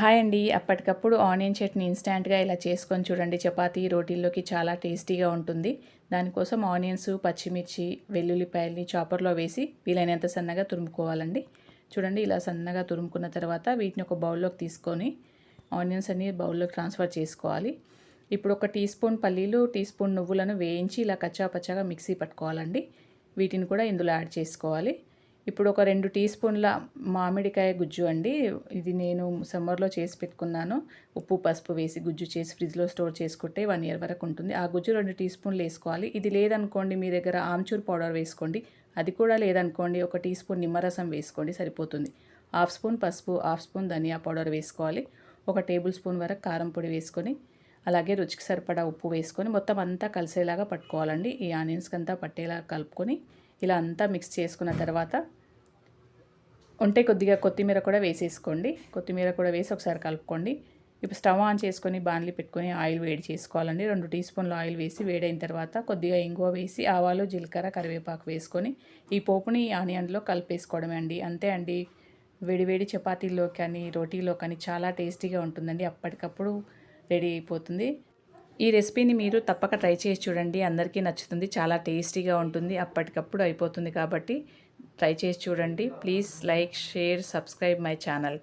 Hi అండి. అప్పటికప్పుడు onion chutney ఇన్స్టాంట్గా ఇలా చేసుకొని చూడండి. చపాతీ రోటీల్లోకి చాలా టేస్టీగా ఉంటుంది. దానికోసం ఆనియన్స్ పచ్చిమిర్చి వెల్లుల్లిపాయల్ని చాపర్లో వేసి వీలైనంత సన్నగా తురుముకోవాలండి. చూడండి ఇలా సన్నగా తురుముకున్న తర్వాత వీటిని ఒక బౌల్లోకి తీసుకొని ఆనియన్స్ అన్ని బౌల్లోకి ట్రాన్స్ఫర్ చేసుకోవాలి. ఇప్పుడు ఒక టీ స్పూన్ పల్లీలు టీ స్పూన్ నువ్వులను వేయించి ఇలా కచ్చా పచ్చాగా మిక్సీ పట్టుకోవాలండి. వీటిని కూడా ఇందులో యాడ్ చేసుకోవాలి. ఇప్పుడు ఒక రెండు టీ స్పూన్ల మామిడికాయ గుజ్జు అండి. ఇది నేను సమ్మర్లో చేసి పెట్టుకున్నాను. ఉప్పు పసుపు వేసి గుజ్జు చేసి ఫ్రిడ్జ్లో స్టోర్ చేసుకుంటే వన్ ఇయర్ వరకు ఉంటుంది. ఆ గుజ్జు రెండు టీ స్పూన్లు వేసుకోవాలి. ఇది లేదనుకోండి మీ దగ్గర ఆమ్చూర్ పౌడర్ వేసుకోండి. అది కూడా లేదనుకోండి ఒక టీ స్పూన్ నిమ్మరసం వేసుకోండి సరిపోతుంది. హాఫ్ స్పూన్ పసుపు హాఫ్ స్పూన్ ధనియా పౌడర్ వేసుకోవాలి. ఒక టేబుల్ స్పూన్ వరకు కారం పొడి వేసుకొని అలాగే రుచికి సరిపడా ఉప్పు వేసుకొని మొత్తం అంతా కలిసేలాగా పట్టుకోవాలండి. ఈ ఆనియన్స్కి అంతా పట్టేలా కలుపుకొని ఇలా అంతా మిక్స్ చేసుకున్న తర్వాత ఉంటే కొద్దిగా కొత్తిమీర కూడా వేసేసుకోండి. కొత్తిమీర కూడా వేసి ఒకసారి కలుపుకోండి. ఇప్పుడు స్టవ్ ఆన్ చేసుకొని బాణలి పెట్టుకొని ఆయిల్ వేడి చేసుకోవాలండి. రెండు టీ స్పూన్లు ఆయిల్ వేసి వేడైన తర్వాత కొద్దిగా ఇంగువ వేసి ఆవాలు జీలకర్ర కరివేపాకు వేసుకొని ఈ పోపుని ఆనియన్లో కలిపేసుకోవడమే అండి. అంతే అండి. వేడివేడి చపాతీల్లో కానీ రోటీలో కానీ చాలా టేస్టీగా ఉంటుందండి. అప్పటికప్పుడు రెడీ అయిపోతుంది. ఈ రెసిపీని మీరు తప్పక ట్రై చేసి చూడండి. అందరికీ నచ్చుతుంది. చాలా టేస్టీగా ఉంటుంది. అప్పటికప్పుడు అయిపోతుంది కాబట్టి ట్రై చేసి చూడండి. Please like share subscribe my channel.